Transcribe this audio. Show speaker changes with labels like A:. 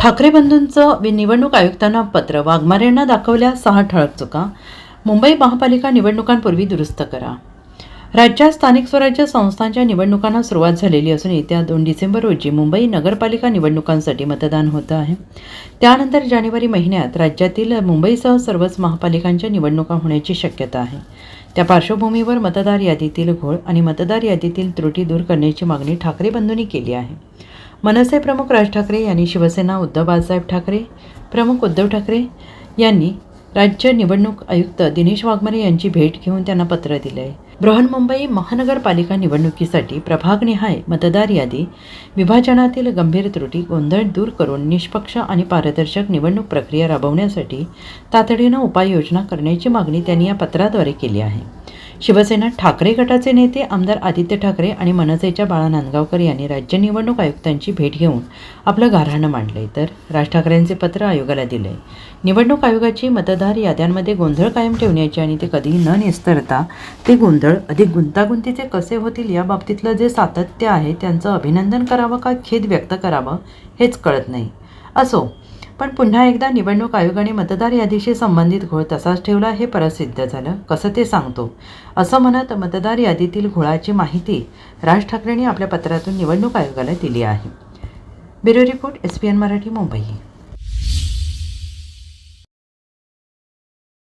A: ठाकरे बंधूंचं वि- निवडणूक आयुक्तांना पत्र. वाघमारेंना दाखवल्या सहा ठळक चुका. मुंबई महापालिका निवडणुकांपूर्वी दुरुस्त करा. राज्यात स्थानिक स्वराज्य संस्थांच्या निवडणुकांना सुरुवात झालेली असून येत्या दोन डिसेंबर रोजी मुंबई नगरपालिका निवडणुकांसाठी मतदान होतं आहे. त्यानंतर जानेवारी महिन्यात राज्यातील मुंबईसह सर्वच महापालिकांच्या निवडणुका होण्याची शक्यता आहे. त्या पार्श्वभूमीवर मतदार यादीतील घोळ आणि मतदार यादीतील त्रुटी दूर करण्याची मागणी ठाकरे बंधूंनी केली आहे. मनसे प्रमुख राज ठाकरे यांनी शिवसेना उद्धव बाळासाहेब ठाकरे प्रमुख उद्धव ठाकरे यांनी राज्य निवडणूक आयुक्त दिनेश वाघमारे यांची भेट घेऊन त्यांना पत्र दिले. आहे बृहन्मुंबई महानगरपालिका निवडणुकीसाठी प्रभागनिहाय मतदार यादी विभाजनातील गंभीर त्रुटी गोंधळ दूर करून निष्पक्ष आणि पारदर्शक निवडणूक प्रक्रिया राबवण्यासाठी तातडीनं उपाययोजना करण्याची मागणी त्यांनी या पत्राद्वारे केली आहे. शिवसेना ठाकरे गटाचे नेते आमदार आदित्य ठाकरे आणि मनसेच्या बाळा नांदगावकर यांनी राज्य निवडणूक आयुक्तांची भेट घेऊन आपलं गाऱ्हाणं मांडलंय. तर राज ठाकरेंचे पत्र आयोगाला दिलंय. निवडणूक आयोगाची मतदार याद्यांमध्ये गोंधळ कायम ठेवण्याची आणि ते कधी न निस्तरता ते गोंधळ अधिक गुंतागुंतीचे कसे होतील या बाबतीतलं जे सातत्य आहे त्यांचं अभिनंदन करावं का खेद व्यक्त करावं हेच कळत नाही. असो पण पुन्हा एकदा निवडणूक आयोगाने मतदार यादीशी संबंधित घोळ तसाच ठेवला हे परत सिद्ध झालं. कसं ते सांगतो? असं म्हणत मतदार यादीतील घोळाची माहिती राज ठाकरेंनी आपल्या पत्रातून निवडणूक आयोगाला दिली आहे. Bureau report S P N Marathi Mumbai.